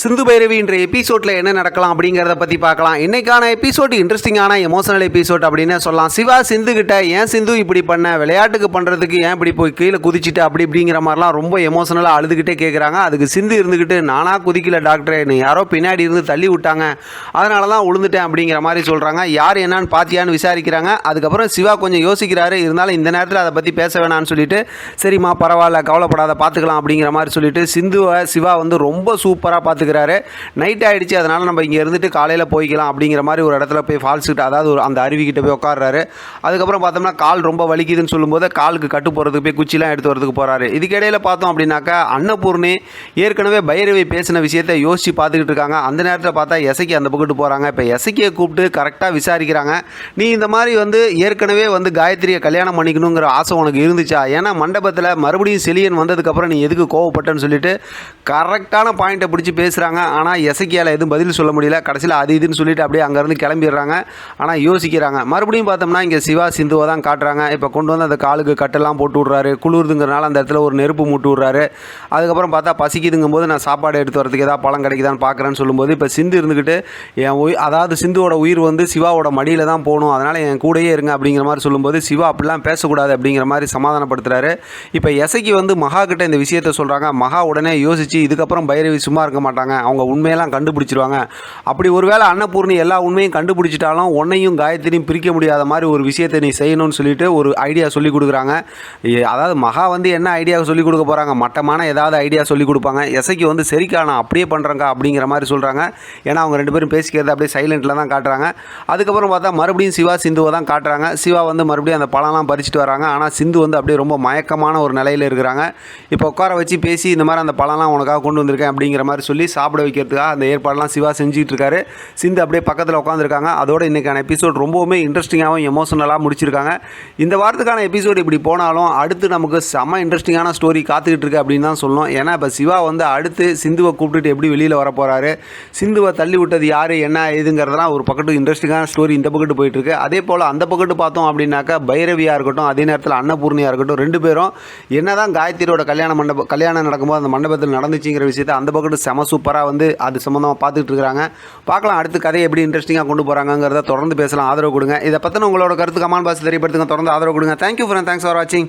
சிந்து பைரவி இன்றைய எபிசோட்ல என்ன நடக்கலாம் அப்படிங்கிறத பத்தி பார்க்கலாம். இன்னைக்கான எபிசோட் இன்ட்ரெஸ்டிங்கான எமோஷனல் எபிசோட் அப்படின்னு சொல்லலாம். சிவா சிந்து கிட்ட ஏன் சிந்து இப்படி பண்ண? விளையாட்டுக்கு பண்றதுக்கு ஏன் இப்படி போய் கீழே குதிச்சுட்டு? அப்படி இப்படிங்கிற மாதிரிலாம் ரொம்ப எமோஷனலா அழுதுகிட்டே கேட்குறாங்க அதுக்கு சிந்து இருந்துகிட்டு நானா குதிக்கல டாக்டர் நீ யாரோ பின்னாடி இருந்து தள்ளி விட்டாங்க. அதனால தான் விழுந்துட்டேன் அப்படிங்கிற மாதிரி சொல்றாங்க. யார் என்னன்னு பாத்தியான்னு விசாரிக்கிறாங்க. அதுக்கப்புறம் சிவா கொஞ்சம் யோசிக்கிறாரு. இருந்தாலும் இந்த நேரத்தில் அதை பத்தி பேச வேணாம்னு சொல்லிட்டு சரிம்மா பரவாயில்ல கவலைப்படாத பார்த்துக்கலாம் அப்படிங்கிற மாதிரி சொல்லிட்டு சிந்துவை சிவா வந்து ரொம்ப சூப்பராக எடுத்துக்கிறாரு. நைட் ஆயிடுச்சு அதனால் நம்ம இங்கே இருந்துட்டு காலையில் போய்க்கலாம் அப்படிங்கிற மாதிரி ஒரு இடத்துல போய் ஃபால்ஸ் கிட்ட அதாவது ஒரு அந்த அருவிக்கிட்ட போய் உட்கார்றாரு. அதுக்கப்புறம் பார்த்தோம்னா கால் ரொம்ப வலிக்குதுன்னு சொல்லும்போது காலுக்கு கட்டு போகிறதுக்கு போய் குச்சிலாம் எடுத்து வரதுக்கு போகிறாரு இதுக்கிடையில் பார்த்தோம் அப்படின்னாக்கா அன்னபூர்ணி ஏற்கனவே பைரவி பேசின விஷயத்தை யோசித்து பார்த்துக்கிட்டு இருக்காங்க. அந்த நேரத்தில் பார்த்தா எசைக்கு அந்த பக்கத்து போகிறாங்க இப்போ எசைக்கியை கூப்பிட்டு கரெக்டாக விசாரிக்கிறாங்க. நீ இந்த மாதிரி வந்து ஏற்கனவே வந்து காயத்ரியை கல்யாணம் பண்ணிக்கணுங்கிற ஆசை உனக்கு இருந்துச்சா? ஏன்னா மண்டபத்தில் மறுபடியும் செலியன் வந்ததுக்கப்புறம் நீ எதுக்கு கோவப்பட்டேன்னு சொல்லிட்டு கரெக்டான பாயிண்ட்டை பிடிச்சி பேசுகிறாங்க ஆனால் எசக்கியால் எதுவும் பதில் சொல்ல முடியல. கடைசியில் அது இதுன்னு சொல்லிட்டு அப்படியே அங்கேருந்து கிளம்பிடுறாங்க. ஆனால் யோசிக்கிறாங்க. மறுபடியும் பார்த்தோம்னா இங்கே சிவா சிந்துவை தான் காட்டுறாங்க. இப்போ கொண்டு வந்து அந்த காலுக்கு கட்டெல்லாம் போட்டு விட்றாரு. குளிர்துங்கிறனால அந்த இடத்துல ஒரு நெருப்பு மூட்டு விட்றாரு. அதுக்கப்புறம் பார்த்தா பசிக்குதுங்கும் போது நான் சாப்பாடு எடுத்து வரதுக்கு ஏதாவது பழம் கிடைக்குதான்னு பார்க்குறேன்னு சொல்லும்போது இப்போ சிந்து இருந்துக்கிட்டு என் உயிர் அதாவது சிந்துவோட உயிர் வந்து சிவாவோட மடியில் தான் போகணும். அதனால் என் கூடயே இருங்க அப்படிங்கிற மாதிரி சொல்லும்போது சிவா அப்படிலாம் பேசக்கூடாது அப்படிங்கிற மாதிரி சமாதானப்படுத்துகிறாரு இப்போ எசைக்கு வந்து மகா கிட்ட இந்த விஷயத்த சொல்கிறாங்க மகா உடனே யோசிச்சு இதுக்கப்புறம் பைரவி சும்மா இருக்க மாட்டாங்க அவங்க உண்மையெல்லாம் கண்டுபிடிச்சிருவாங்க. அப்படி ஒருவேளை அன்னபூர்ணி எல்லா உண்மையும் கண்டுபிடிச்சிட்டாலும் உன்னையும் காயத்ரியும் பிரிக்க முடியாத மாதிரி ஒரு விஷயத்தை நீ செய்யணும்னு சொல்லிட்டு ஒரு ஐடியா சொல்லி கொடுக்குறாங்க. அதாவது மகா வந்து என்ன ஐடியா சொல்லி கொடுக்க போகிறாங்க மட்டமான ஏதாவது ஐடியா சொல்லி கொடுப்பாங்க. எசைக்கு வந்து சரிக்கா நான் அப்படியே பண்ணுறேங்க அப்படிங்கிற மாதிரி சொல்கிறாங்க ஏன்னா அவங்க ரெண்டு பேரும் பேசிக்கிறது அப்படியே சைலண்ட்டில் தான் காட்டுறாங்க. அதுக்கப்புறம் பார்த்தா மறுபடியும் சிவா சிந்துவை தான் காட்டுறாங்க. சிவா வந்து மறுபடியும் அந்த பழம்லாம் பறிச்சுட்டு வராங்க. ஆனால் சிந்து வந்து அப்படியே ரொம்ப மயக்கமான ஒரு நிலையில் இருக்கிறாங்க. இப்போ உட்கார வச்சு பேசி இந்த மாதிரி அந்த பழம்லாம் உனக்காக கொண்டு வந்திருக்கேன் அப்படிங்கிற மாதிரி சொல்லி சாப்பிட வைக்கிறதுக்காக அந்த ஏற்பாடெல்லாம் சிவா செஞ்சுட்டு இருக்காரு. சிந்து அப்படியே பக்கத்தில் உட்காந்துருக்காங்க அதோட இன்னைக்கான எபிசோட் ரொம்பவுமே இன்ட்ரெஸ்டிங்காகவும் எமோஷனலாக முடிச்சிருக்காங்க. இந்த வாரத்துக்கான எபிசோட் இப்படி போனாலும் அடுத்து நமக்கு செம்ம இன்ட்ரெஸ்டிங்கான ஸ்டோரி காத்துக்கிட்டு இருக்கு அப்படின்னு தான் சொல்லணும். ஏன்னா இப்போ சிவா வந்து அடுத்து சிந்துவை கூப்பிட்டுட்டு எப்படி வெளியில் வர போகிறாரு சிந்துவை தள்ளி விட்டது யார் என்ன ஏதுங்கிறதெல்லாம் ஒரு பக்கத்து இன்ட்ரெஸ்டிங்கான ஸ்டோரி இந்த பக்கத்து போயிட்டு இருக்கு. அதே போல் அந்த பக்கத்து பார்த்தோம் அப்படின்னாக்கா பைரவியாக இருக்கட்டும் அதே நேரத்தில் அன்னபூர்ணியாக இருக்கட்டும் ரெண்டு பேரும் என்னதான் காயத்ரியோட கல்யாண மண்டபம் கல்யாணம் நடக்கும்போது அந்த மண்டபத்தில் நடந்துச்சுங்கிற விஷயத்தை அந்த பக்கத்து செம சூப்பராக வந்து அது சம்மந்தமாக பார்த்துட்டு இருக்கிறாங்க பார்க்கலாம் அடுத்து கதையை எப்படி இன்ட்ரெஸ்டிங்காக கொண்டு போகிறாங்கிறத தொடர்ந்து பேசலாம். ஆதரவு கொடுங்க. இதை பற்றின உங்களோட கருத்து கமான் பாஸ் தெரியப்படுத்துங்க தொடர்ந்து ஆதரவு கொடுங்க. தேங்க்யூ ஃப்ரெண்ட் தேங்க்ஸ் ஃபார் வாட்சிங்